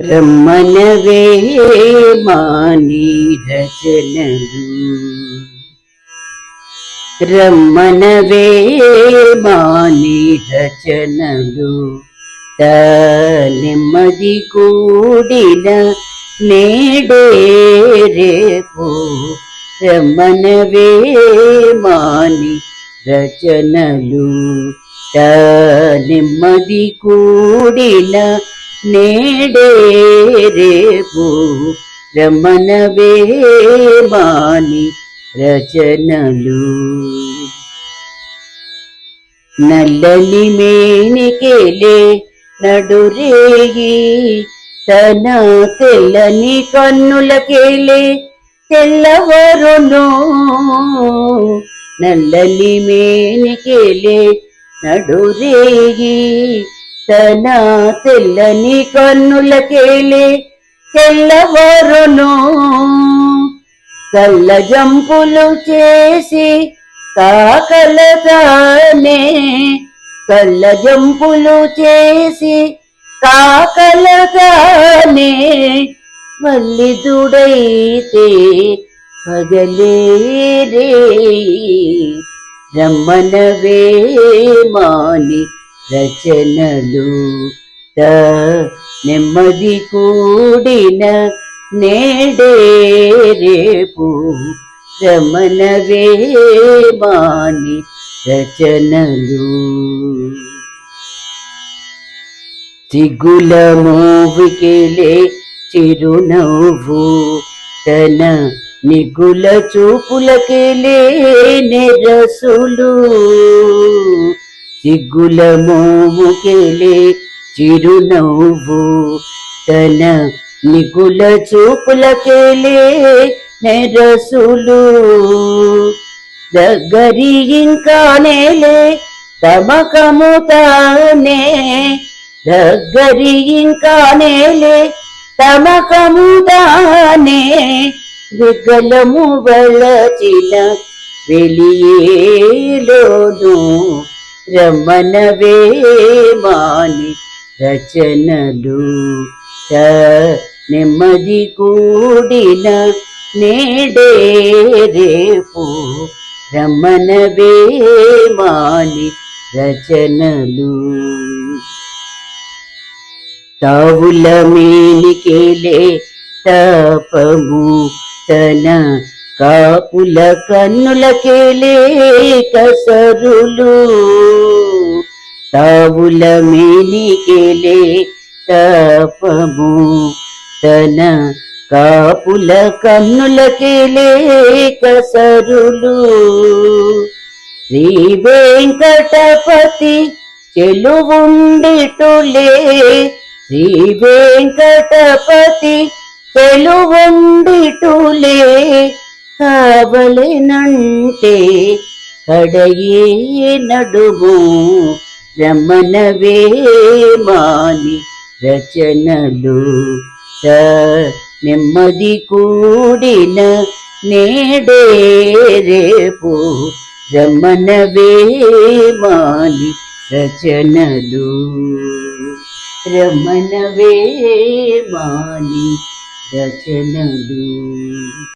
రమ్మనవే మాని రచనలు రమ్మనవే మాని రచనలు త నెమ్మది కూడిన నేడే రేపు రమ్మనవే మాని రచనలు త నెమ్మది కూడిన నేడే రేపు రమణవే మాని రచనలు. నల్లని మేనికెలే నడురేగి తన తెల్లని కన్నులకెలే తెల్లవరును. నల్లని మేనికెలే నడురేగి తన తెల్లని కన్నులకేలే తెల్లవరును కళ్ళ జంపులు చేసి కాకలగానే కళ్ళ జంపులు చేసి కాకలగానే మళ్ళీ దుడైతే పగలేరే రమ్మనవే మాని రచనలు త నెమ్మది కూడిన నేడే రేపు. రమణవే మాని రచనలు. తిగుల మోవికెలే చిరునవ్వు తన నిగుల చూపులకెలే నెరసులు. సిగ్గుల మోముకెలే చిరునవ్వు తన నిగుల చూపులకెలే నెరసులు. దగ్గరి ఇంకానేలే తమకము తానే దగ్గరి ఇంకానేలే తమకము తానే విగలము వలచిన వెలియేలోను రమణవే మాని రచనలు నెమ్మది కూడిన నేడే రేపు. రమణవే మాని రచనలు తావుల మేలికేలే తపము తన కాపుల కన్నులకేలే కసరులు తావుల మేలికేలే తపము. తన కాపుల కన్నులకేలే కసరులు శ్రీ వెంకటపతి చెలువుండిటులే. శ్రీ వెంకటపతి చెలువుండిటులే. కావలెనంటే కడయే నడుము రమణవే మాని రచనలు. త నెమ్మది కూడిన నేడే రేపు రమణవే మాని రచనలు. రమణవే మాని రచనలు.